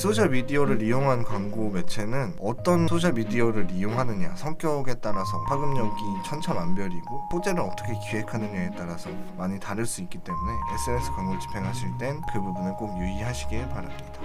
소셜 미디어를 이용한 광고 매체는 어떤 소셜 미디어를 이용하느냐 성격에 따라서 파급력이 천차만별이고 소재를 어떻게 기획하느냐에 따라서 많이 다를 수 있기 때문에 SNS 광고를 집행하실 땐 그 부분을 꼭 유의하시길 바랍니다.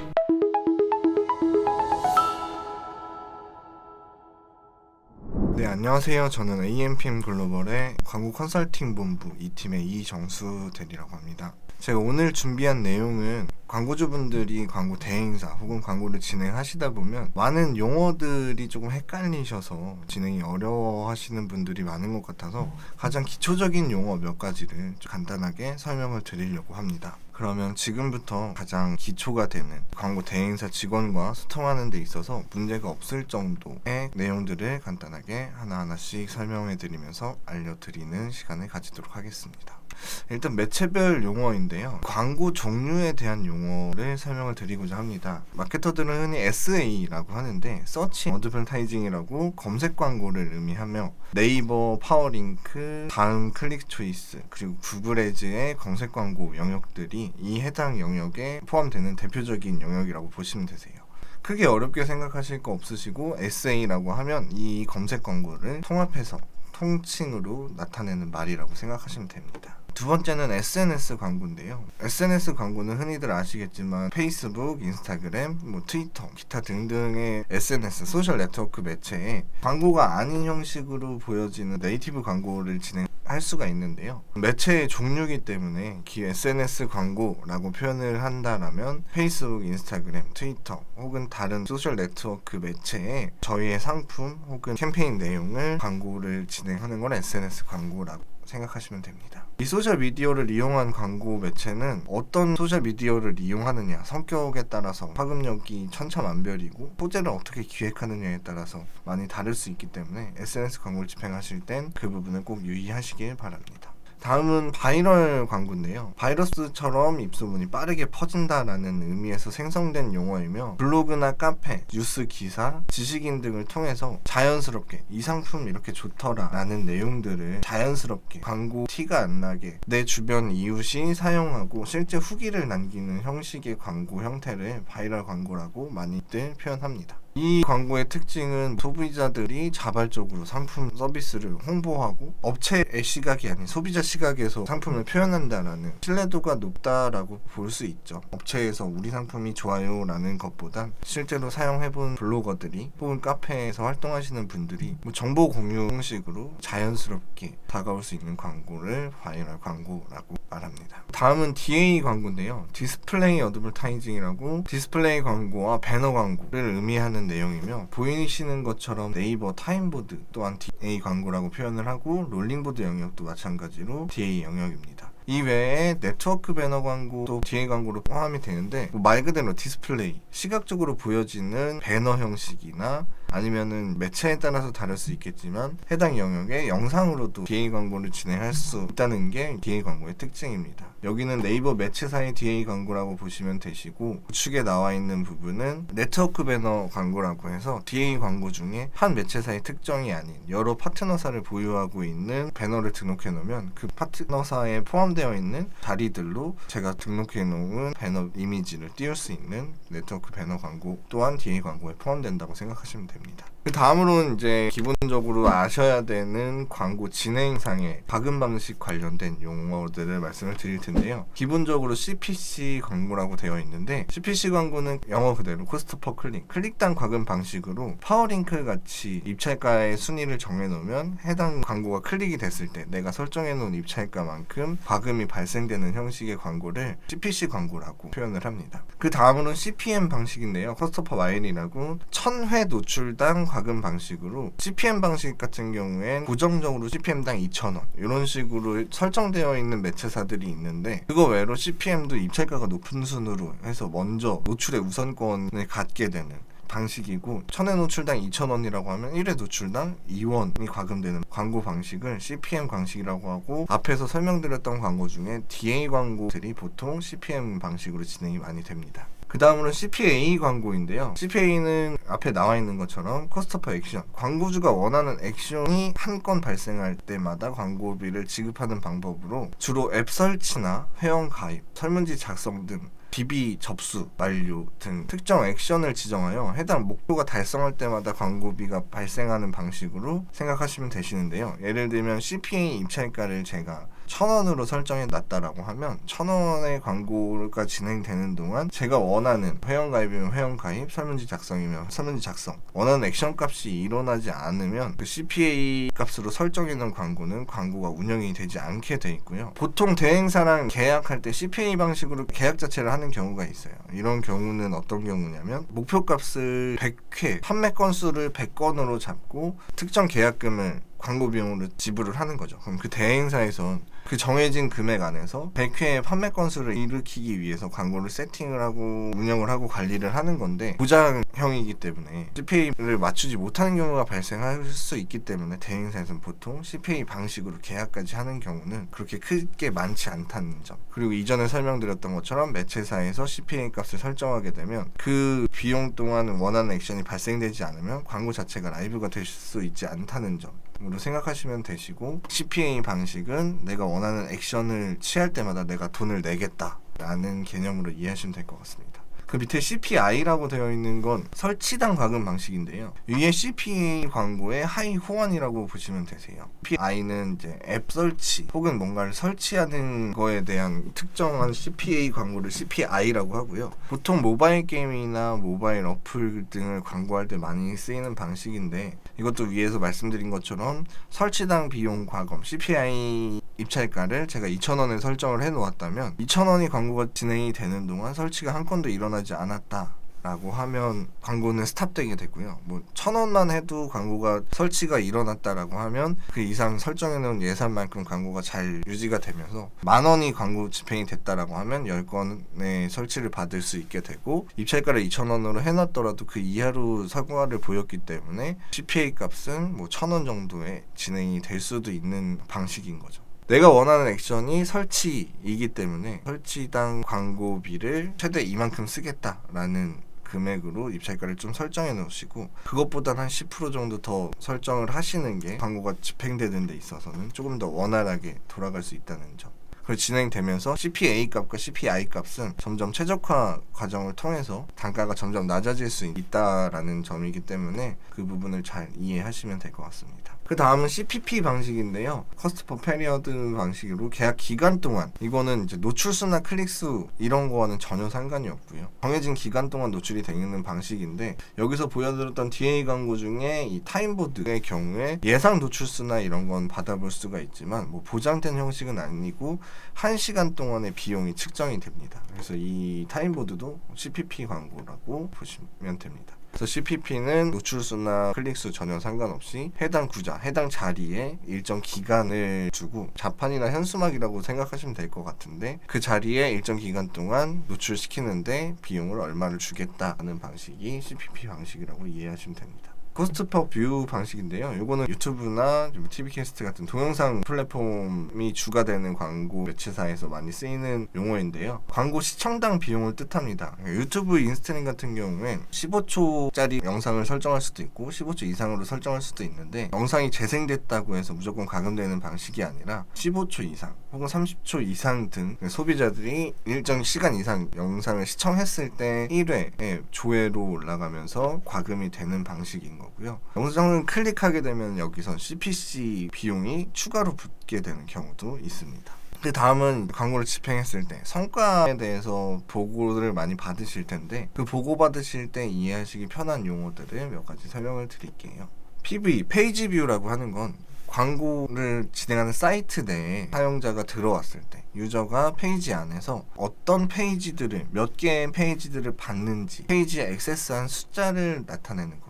네 안녕하세요. 저는 AMPM 글로벌의 광고 컨설팅 본부 이 팀의 이정수 대리라고 합니다. 제가 오늘 준비한 내용은 광고주분들이 광고 대행사 혹은 광고를 진행하시다 보면 많은 용어들이 조금 헷갈리셔서 진행이 어려워하시는 분들이 많은 것 같아서 가장 기초적인 용어 몇 가지를 좀 간단하게 설명을 드리려고 합니다. 그러면 지금부터 가장 기초가 되는 광고 대행사 직원과 소통하는 데 있어서 문제가 없을 정도의 내용들을 간단하게 하나하나씩 설명해 드리면서 알려드리는 시간을 가지도록 하겠습니다. 일단 매체별 용어인데요. 광고 종류에 대한 용어를 설명을 드리고자 합니다. 마케터들은 흔히 SA라고 하는데 서치 어드버타이징이라고 검색 광고를 의미하며 네이버 파워링크, 다음 클릭 초이스, 그리고 구글 에즈의 검색 광고 영역들이 이 해당 영역에 포함되는 대표적인 영역이라고 보시면 되세요. 크게 어렵게 생각하실 거 없으시고 SA라고 하면 이 검색 광고를 통합해서 통칭으로 나타내는 말이라고 생각하시면 됩니다. 두 번째는 SNS 광고인데요. SNS 광고는 흔히들 아시겠지만 페이스북, 인스타그램, 뭐 트위터, 기타 등등의 SNS 소셜 네트워크 매체에 광고가 아닌 형식으로 보여지는 네이티브 광고를 진행 할 수가 있는데요. 매체의 종류이기 때문에 기 SNS 광고라고 표현을 한다라면 페이스북, 인스타그램, 트위터 혹은 다른 소셜 네트워크 매체에 저희의 상품 혹은 캠페인 내용을 광고를 진행하는 건 SNS 광고라고 생각하시면 됩니다. 이 소셜 미디어를 이용한 광고 매체는 어떤 소셜 미디어를 이용하느냐 성격에 따라서 파급력이 천차만별이고 소재를 어떻게 기획하느냐에 따라서 많이 다를 수 있기 때문에 SNS 광고를 집행하실 땐 그 부분을 꼭 유의하시길 바랍니다. 다음은 바이럴 광고인데요. 바이러스처럼 입소문이 빠르게 퍼진다라는 의미에서 생성된 용어이며 블로그나 카페, 뉴스 기사, 지식인 등을 통해서 자연스럽게 이 상품 이렇게 좋더라라는 내용들을 자연스럽게 광고 티가 안 나게 내 주변 이웃이 사용하고 실제 후기를 남기는 형식의 광고 형태를 바이럴 광고라고 많이들 표현합니다. 이 광고의 특징은 소비자들이 자발적으로 상품 서비스를 홍보하고 업체의 시각이 아닌 소비자 시각에서 상품을 표현한다라는 신뢰도가 높다라고 볼 수 있죠. 업체에서 우리 상품이 좋아요라는 것보단 실제로 사용해본 블로거들이 혹은 카페에서 활동하시는 분들이 뭐 정보 공유 형식으로 자연스럽게 다가올 수 있는 광고를 바이럴 광고라고 말합니다. 다음은 DA 광고인데요. 디스플레이 어드버타이징이라고 디스플레이 광고와 배너 광고를 의미하는 내용이며 보이시는 것처럼 네이버 타임보드 또한 DA 광고라고 표현을 하고 롤링보드 영역도 마찬가지로 DA 영역입니다. 이 외에 네트워크 배너 광고 도 DA 광고로 포함이 되는데 뭐말 그대로 디스플레이 시각적으로 보여지는 배너 형식이나 아니면은 매체에 따라서 다를 수 있겠지만 해당 영역에 영상으로도 DA 광고를 진행할 수 있다는 게 DA 광고의 특징입니다. 여기는 네이버 매체사의 DA 광고라고 보시면 되시고 우측에 나와 있는 부분은 네트워크 배너 광고라고 해서 DA 광고 중에 한 매체사의 특정이 아닌 여러 파트너사를 보유하고 있는 배너를 등록해 놓으면 그 파트너사에 포함되어 있는 자리들로 제가 등록해 놓은 배너 이미지를 띄울 수 있는 네트워크 배너 광고 또한 DA 광고에 포함된다고 생각하시면 됩니다. 그 다음으로는 이제 기본적으로 아셔야 되는 광고 진행상의 박음 방식 관련된 용어들을 말씀을 드릴 텐데요. 기본적으로 CPC 광고라고 되어 있는데 CPC 광고는 영어 그대로 코스트 퍼 클릭, 클릭당 과금 방식으로 파워링크 같이 입찰가의 순위를 정해 놓으면 해당 광고가 클릭이 됐을 때 내가 설정해 놓은 입찰가만큼 과금이 발생되는 형식의 광고를 CPC 광고라고 표현을 합니다. 그 다음으로는 CPM 방식인데요. 코스트 퍼 마일이라고 1000회 노출 당 과금 방식으로 CPM 방식 같은 경우엔 고정적으로 CPM당 2,000원 이런 식으로 설정되어 있는 매체사들이 있는데 그거 외로 CPM도 입찰가가 높은 순으로 해서 먼저 노출의 우선권을 갖게 되는 방식이고 천회 노출당 2,000원이라고 하면 1회 노출당 2원이 과금되는 광고 방식을 CPM 방식이라고 하고 앞에서 설명드렸던 광고 중에 DA 광고들이 보통 CPM 방식으로 진행이 많이 됩니다. 그 다음으로 CPA 광고인데요. CPA는 앞에 나와 있는 것처럼 커스터퍼 액션. 광고주가 원하는 액션이 한 건 발생할 때마다 광고비를 지급하는 방법으로 주로 앱 설치나 회원 가입, 설문지 작성 등 DB 접수 완료 등 특정 액션을 지정하여 해당 목표가 달성할 때마다 광고비가 발생하는 방식으로 생각하시면 되시는데요. 예를 들면 CPA 입찰가를 제가 천 원으로 설정해 놨다라고 하면 천 원의 광고가 진행되는 동안 제가 원하는 회원가입이면 회원가입, 설문지 작성이면 설문지 작성 원하는 액션 값이 일어나지 않으면 그 CPA 값으로 설정해 놓은 광고는 광고가 운영이 되지 않게 돼 있고요. 보통 대행사랑 계약할 때 CPA 방식으로 계약 자체를 하는 경우가 있어요. 이런 경우는 어떤 경우냐면 목표 값을 100회, 판매 건수를 100건으로 잡고 특정 계약금을 광고 비용으로 지불을 하는 거죠. 그럼 그 대행사에선 그 정해진 금액 안에서 100회의 판매 건수를 일으키기 위해서 광고를 세팅을 하고 운영을 하고 관리를 하는 건데 부작형이기 때문에 CPA를 맞추지 못하는 경우가 발생할 수 있기 때문에 대행사에서는 보통 CPA 방식으로 계약까지 하는 경우는 그렇게 크게 많지 않다는 점 그리고 이전에 설명드렸던 것처럼 매체사에서 CPA 값을 설정하게 되면 그 비용 동안 원하는 액션이 발생되지 않으면 광고 자체가 라이브가 될 수 있지 않다는 점 으로 생각하시면 되시고 CPA 방식은 내가 원하는 액션을 취할 때마다 내가 돈을 내겠다라는 개념으로 이해하시면 될 것 같습니다. 그 밑에 CPI라고 되어 있는 건 설치당 과금 방식인데요. 위에 CPA 광고의 하이 호환이라고 보시면 되세요. CPI는 이제 앱 설치 혹은 뭔가를 설치하는 거에 대한 특정한 CPA 광고를 CPI라고 하고요. 보통 모바일 게임이나 모바일 어플 등을 광고할 때 많이 쓰이는 방식인데 이것도 위에서 말씀드린 것처럼 설치당 비용 과금 CPI 입찰가를 제가 2,000원에 설정을 해 놓았다면 2,000원이 광고가 진행이 되는 동안 설치가 한 건도 일어나지 않았다. 라고 하면 광고는 스탑되게 되고요. 뭐 천 원만 해도 광고가 설치가 일어났다라고 하면 그 이상 설정해 놓은 예산만큼 광고가 잘 유지가 되면서 만 원이 광고 집행이 됐다라고 하면 열 건의 설치를 받을 수 있게 되고 입찰가를 2천 원으로 해놨더라도 그 이하로 사과를 보였기 때문에 CPA 값은 뭐 천 원 정도에 진행이 될 수도 있는 방식인 거죠. 내가 원하는 액션이 설치이기 때문에 설치당 광고비를 최대 이만큼 쓰겠다라는 금액으로 입찰가를 좀 설정해 놓으시고 그것보다는 한10% 정도 더 설정을 하시는 게 광고가 집행되는 데 있어서는 조금 더 원활하게 돌아갈 수 있다는 점. 그리고 진행되면서 CPA 값과 CPI 값은 점점 최적화 과정을 통해서 단가가 점점 낮아질 수 있다라는 점이기 때문에 그 부분을 잘 이해하시면 될 것 같습니다. 그 다음은 CPP 방식인데요. 커스터 페리어드 방식으로 계약 기간 동안 이거는 이제 노출수나 클릭수 이런 거와는 전혀 상관이 없고요. 정해진 기간 동안 노출이 되는 방식인데 여기서 보여드렸던 DA 광고 중에 이 타임보드의 경우에 예상 노출수나 이런 건 받아볼 수가 있지만 뭐 보장된 형식은 아니고 1시간 동안의 비용이 측정이 됩니다. 그래서 이 타임보드도 CPP 광고라고 보시면 됩니다. 그래서 CPP는 노출수나 클릭수 전혀 상관없이 해당 구자, 해당 자리에 일정 기간을 주고 자판이나 현수막이라고 생각하시면 될 것 같은데 그 자리에 일정 기간 동안 노출시키는데 비용을 얼마를 주겠다는 방식이 CPP 방식이라고 이해하시면 됩니다. 코스트 퍼뷰 방식인데요. 이거는 유튜브나 TV 캐스트 같은 동영상 플랫폼이 주가 되는 광고 매체사에서 많이 쓰이는 용어인데요. 광고 시청당 비용을 뜻합니다. 유튜브 인스타링 같은 경우엔 15초짜리 영상을 설정할 수도 있고 15초 이상으로 설정할 수도 있는데 영상이 재생됐다고 해서 무조건 가금되는 방식이 아니라 15초 이상 혹은 30초 이상 등 소비자들이 일정 시간 이상 영상을 시청했을 때 1회의 조회로 올라가면서 과금이 되는 방식인 거 고요. 영상을 클릭하게 되면 여기서 CPC 비용이 추가로 붙게 되는 경우도 있습니다. 그 다음은 광고를 집행했을 때 성과에 대해서 보고를 많이 받으실 텐데 그 보고 받으실 때 이해하시기 편한 용어들을 몇 가지 설명을 드릴게요. PV 페이지 뷰라고 하는 건 광고를 진행하는 사이트 내에 사용자가 들어왔을 때 유저가 페이지 안에서 어떤 페이지들을 몇 개의 페이지들을 봤는지 페이지에 액세스한 숫자를 나타내는.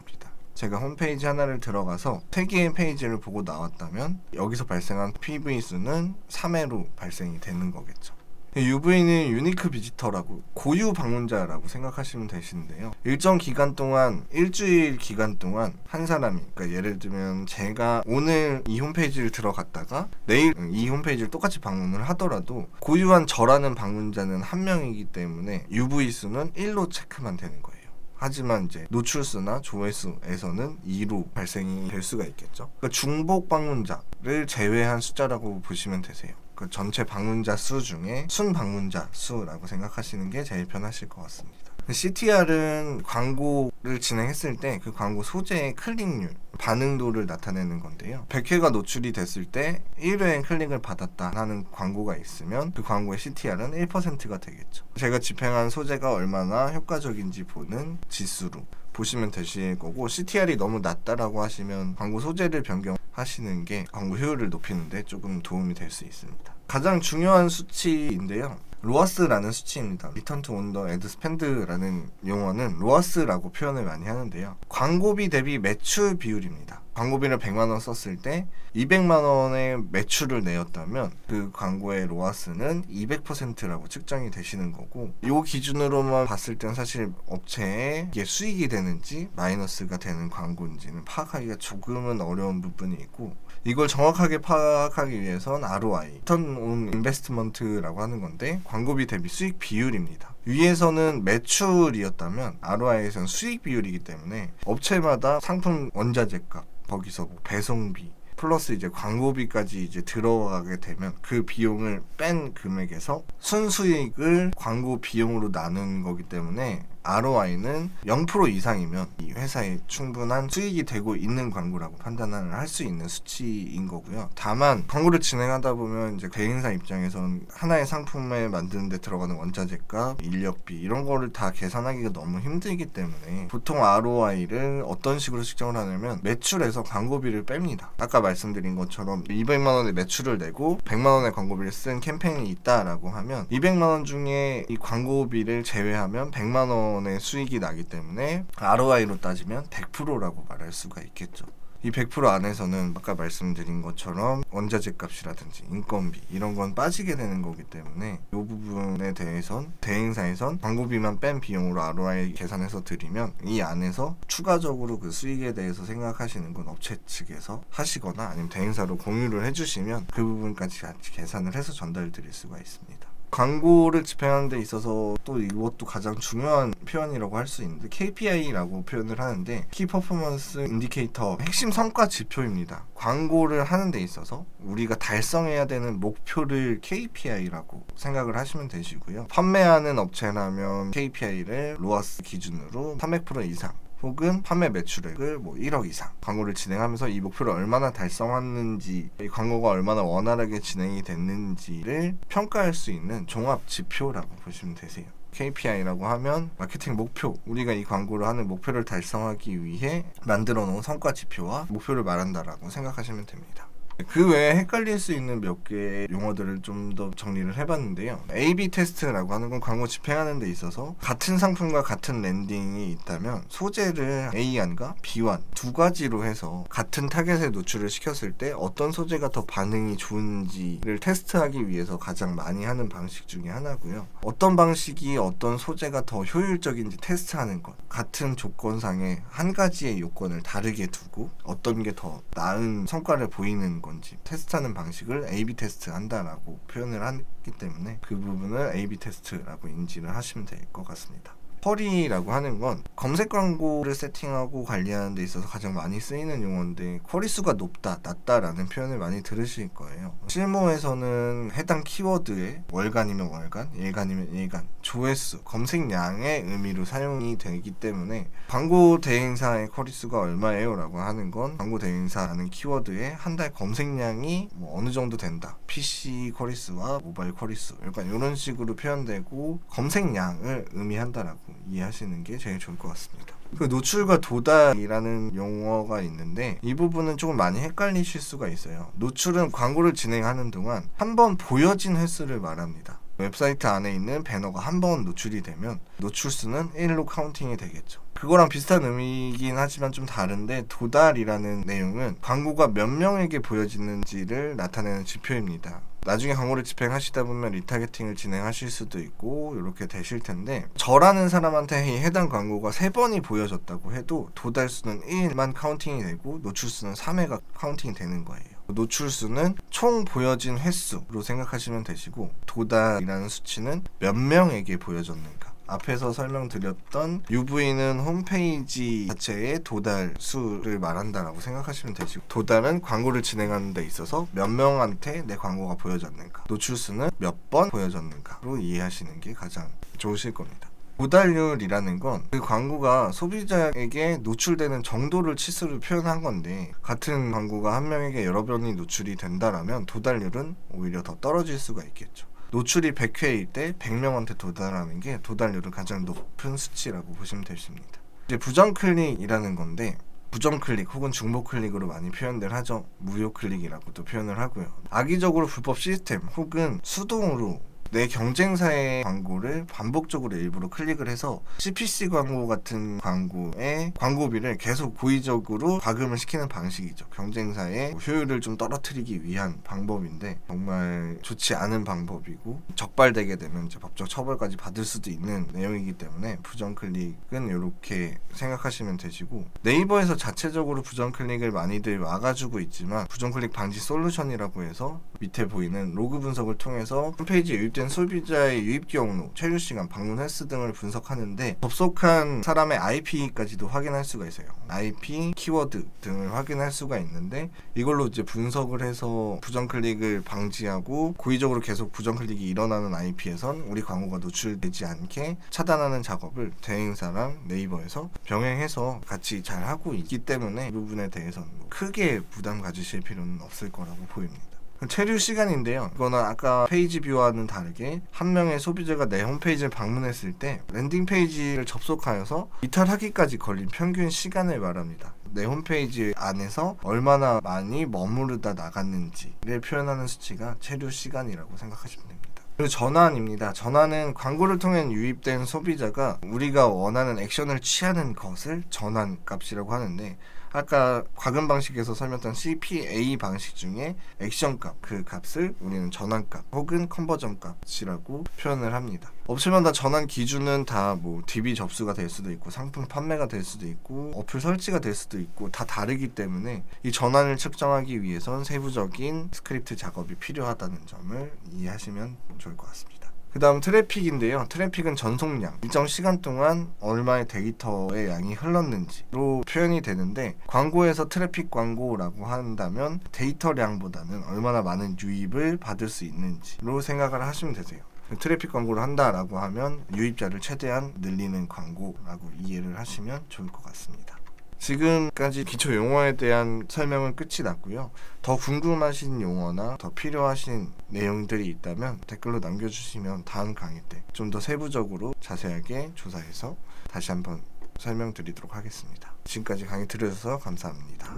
제가 홈페이지 하나를 들어가서 3개의 페이지를 보고 나왔다면 여기서 발생한 PV 수는 3회로 발생이 되는 거겠죠. UV는 유니크 비지터라고 고유 방문자라고 생각하시면 되시는데요. 일정 기간 동안 일주일 기간 동안 한 사람이 그러니까 예를 들면 제가 오늘 이 홈페이지를 들어갔다가 내일 이 홈페이지를 똑같이 방문을 하더라도 고유한 저라는 방문자는 한 명이기 때문에 UV 수는 1로 체크만 되는 거예요. 하지만 이제 노출수나 조회수에서는 2로 발생이 될 수가 있겠죠. 그러니까 중복 방문자를 제외한 숫자라고 보시면 되세요. 그 전체 방문자 수 중에 순 방문자 수라고 생각하시는 게 제일 편하실 것 같습니다. CTR은 광고를 진행했을 때 그 광고 소재의 클릭률, 반응도를 나타내는 건데요. 100회가 노출이 됐을 때 1회엔 클릭을 받았다 하는 광고가 있으면 그 광고의 CTR은 1%가 되겠죠. 제가 집행한 소재가 얼마나 효과적인지 보는 지수로 보시면 되실 거고 CTR이 너무 낮다라고 하시면 광고 소재를 변경하시는 게 광고 효율을 높이는데 조금 도움이 될 수 있습니다. 가장 중요한 수치인데요. 로아스라는 수치입니다. 리턴 투 온더 애드 스펜드라는 용어는 로아스라고 표현을 많이 하는데요. 광고비 대비 매출 비율입니다. 광고비를 100만 원 썼을 때 200만 원의 매출을 내었다면 그 광고의 로아스는 200%라고 측정이 되시는 거고 이 기준으로만 봤을 땐 사실 업체에 이게 수익이 되는지 마이너스가 되는 광고인지는 파악하기가 조금은 어려운 부분이 있고 이걸 정확하게 파악하기 위해선 ROI, Return on Investment라고 하는 건데 광고비 대비 수익 비율입니다. 위에서는 매출이었다면 ROI에서는 수익 비율이기 때문에 업체마다 상품 원자재 값, 거기서 뭐 배송비, 플러스 이제 광고비까지 이제 들어가게 되면 그 비용을 뺀 금액에서 순수익을 광고 비용으로 나눈 거기 때문에 ROI는 0% 이상이면 이 회사에 충분한 수익이 되고 있는 광고라고 판단을 할 수 있는 수치인 거고요. 다만 광고를 진행하다 보면 이제 대행사 입장에선 하나의 상품을 만드는 데 들어가는 원자재값, 인력비 이런 거를 다 계산하기가 너무 힘들기 때문에 보통 ROI를 어떤 식으로 측정을 하냐면 매출에서 광고비를 뺍니다. 아까 말씀드린 것처럼 200만 원의 매출을 내고 100만 원의 광고비를 쓴 캠페인이 있다라고 하면 200만 원 중에 이 광고비를 제외하면 100만 원 원의 수익이 나기 때문에 ROI로 따지면 100%라고 말할 수가 있겠죠. 이 100% 안에서는 아까 말씀드린 것처럼 원자재 값이라든지 인건비 이런 건 빠지게 되는 거기 때문에 이 부분에 대해선 대행사에선 광고비만 뺀 비용으로 ROI 계산해서 드리면 이 안에서 추가적으로 그 수익에 대해서 생각하시는 건 업체 측에서 하시거나 아니면 대행사로 공유를 해주시면 그 부분까지 같이 계산을 해서 전달 드릴 수가 있습니다. 광고를 집행하는 데 있어서 또 이것도 가장 중요한 표현이라고 할 수 있는데 KPI라고 표현을 하는데 키 퍼포먼스 인디케이터 핵심 성과 지표입니다. 광고를 하는 데 있어서 우리가 달성해야 되는 목표를 KPI라고 생각을 하시면 되시고요. 판매하는 업체라면 KPI를 로아스 기준으로 300% 이상 혹은 판매 매출액을 뭐 1억 이상 광고를 진행하면서 이 목표를 얼마나 달성했는지 이 광고가 얼마나 원활하게 진행이 됐는지를 평가할 수 있는 종합 지표라고 보시면 되세요. KPI라고 하면 마케팅 목표, 우리가 이 광고를 하는 목표를 달성하기 위해 만들어 놓은 성과 지표와 목표를 말한다라고 생각하시면 됩니다. 그 외에 헷갈릴 수 있는 몇 개의 용어들을 좀 더 정리를 해봤는데요. A/B 테스트라고 하는 건 광고 집행하는 데 있어서 같은 상품과 같은 랜딩이 있다면 소재를 A1과 B1 두 가지로 해서 같은 타겟에 노출을 시켰을 때 어떤 소재가 더 반응이 좋은지를 테스트하기 위해서 가장 많이 하는 방식 중에 하나고요. 어떤 방식이 어떤 소재가 더 효율적인지 테스트하는 것. 같은 조건상에 한 가지의 요건을 다르게 두고 어떤 게 더 나은 성과를 보이는 건지 테스트하는 방식을 A/B 테스트 한다라고 표현을 하기 때문에 그 부분을 A/B 테스트라고 인지를 하시면 될 것 같습니다. 쿼리라고 하는 건 검색 광고를 세팅하고 관리하는 데 있어서 가장 많이 쓰이는 용어인데 쿼리 수가 높다, 낮다라는 표현을 많이 들으실 거예요. 실무에서는 해당 키워드에 월간이면 월간, 일간이면 일간, 조회수, 검색량의 의미로 사용이 되기 때문에 광고 대행사의 쿼리 수가 얼마예요? 라고 하는 건 광고 대행사라는 키워드에 한 달 검색량이 뭐 어느 정도 된다. PC 쿼리 수와 모바일 쿼리 수. 약간 이런 식으로 표현되고 검색량을 의미한다라고 이해하시는 게 제일 좋을 것 같습니다. 그 노출과 도달이라는 용어가 있는데 이 부분은 조금 많이 헷갈리실 수가 있어요. 노출은 광고를 진행하는 동안 한 번 보여진 횟수를 말합니다. 웹사이트 안에 있는 배너가 한 번 노출이 되면 노출 수는 1로 카운팅이 되겠죠. 그거랑 비슷한 의미이긴 하지만 좀 다른데 도달이라는 내용은 광고가 몇 명에게 보여지는지를 나타내는 지표입니다. 나중에 광고를 집행하시다 보면 리타게팅을 진행하실 수도 있고 이렇게 되실 텐데 저라는 사람한테 해당 광고가 세 번이 보여졌다고 해도 도달 수는 1만 카운팅이 되고 노출 수는 3회가 카운팅이 되는 거예요. 노출 수는 총 보여진 횟수로 생각하시면 되시고 도달이라는 수치는 몇 명에게 보여졌는가 앞에서 설명드렸던 UV는 홈페이지 자체의 도달 수를 말한다라고 생각하시면 되시고 도달은 광고를 진행하는 데 있어서 몇 명한테 내 광고가 보여졌는가 노출 수는 몇 번 보여졌는가로 이해하시는 게 가장 좋으실 겁니다. 도달률이라는 건 그 광고가 소비자에게 노출되는 정도를 치수로 표현한 건데 같은 광고가 한 명에게 여러 번이 노출이 된다라면 도달률은 오히려 더 떨어질 수가 있겠죠. 노출이 100회일 때 100명한테 도달하는 게 도달률은 가장 높은 수치라고 보시면 되십니다. 이제 부정 클릭이라는 건데 부정 클릭 혹은 중복 클릭으로 많이 표현들 하죠. 무료 클릭이라고도 표현을 하고요. 악의적으로 불법 시스템 혹은 수동으로 내 경쟁사의 광고를 반복적으로 일부러 클릭을 해서 CPC 광고 같은 광고에 광고비를 계속 고의적으로 과금을 시키는 방식이죠. 경쟁사의 효율을 좀 떨어뜨리기 위한 방법인데 정말 좋지 않은 방법이고 적발되게 되면 이제 법적 처벌까지 받을 수도 있는 내용이기 때문에 부정 클릭은 이렇게 생각하시면 되시고 네이버에서 자체적으로 부정 클릭을 많이들 막아주고 있지만 부정 클릭 방지 솔루션이라고 해서 밑에 보이는 로그 분석을 통해서 홈페이지에 유입된 소비자의 유입 경로, 체류 시간, 방문 횟수 등을 분석하는데 접속한 사람의 IP까지도 확인할 수가 있어요. IP, 키워드 등을 확인할 수가 있는데 이걸로 이제 분석을 해서 부정 클릭을 방지하고 고의적으로 계속 부정 클릭이 일어나는 IP에선 우리 광고가 노출되지 않게 차단하는 작업을 대행사랑 네이버에서 병행해서 같이 잘 하고 있기 때문에 이 부분에 대해서는 뭐 크게 부담 가지실 필요는 없을 거라고 보입니다. 체류 시간인데요. 이거는 아까 페이지 뷰와는 다르게 한 명의 소비자가 내 홈페이지를 방문했을 때 랜딩 페이지를 접속하여서 이탈하기까지 걸린 평균 시간을 말합니다. 내 홈페이지 안에서 얼마나 많이 머무르다 나갔는지를 표현하는 수치가 체류 시간이라고 생각하시면 됩니다. 그리고 전환입니다. 전환은 광고를 통해 유입된 소비자가 우리가 원하는 액션을 취하는 것을 전환 값이라고 하는데 아까 과금 방식에서 설명했던 CPA 방식 중에 액션 값, 그 값을 우리는 전환 값 혹은 컨버전 값이라고 표현을 합니다. 업체마다 전환 기준은 다 뭐 DB 접수가 될 수도 있고 상품 판매가 될 수도 있고 어플 설치가 될 수도 있고 다 다르기 때문에 이 전환을 측정하기 위해선 세부적인 스크립트 작업이 필요하다는 점을 이해하시면 좋을 것 같습니다. 그 다음 트래픽인데요. 트래픽은 전송량, 일정 시간 동안 얼마의 데이터의 양이 흘렀는지로 표현이 되는데 광고에서 트래픽 광고라고 한다면 데이터량보다는 얼마나 많은 유입을 받을 수 있는지로 생각을 하시면 되세요. 트래픽 광고를 한다라고 하면 유입자를 최대한 늘리는 광고라고 이해를 하시면 좋을 것 같습니다. 지금까지 기초 용어에 대한 설명은 끝이 났고요. 더 궁금하신 용어나 더 필요하신 내용들이 있다면 댓글로 남겨주시면 다음 강의 때 좀 더 세부적으로 자세하게 조사해서 다시 한번 설명드리도록 하겠습니다. 지금까지 강의 들으셔서 감사합니다.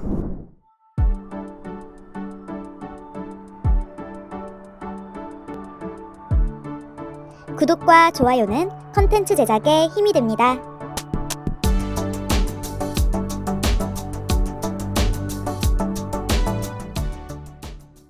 구독과 좋아요는 컨텐츠 제작에 힘이 됩니다.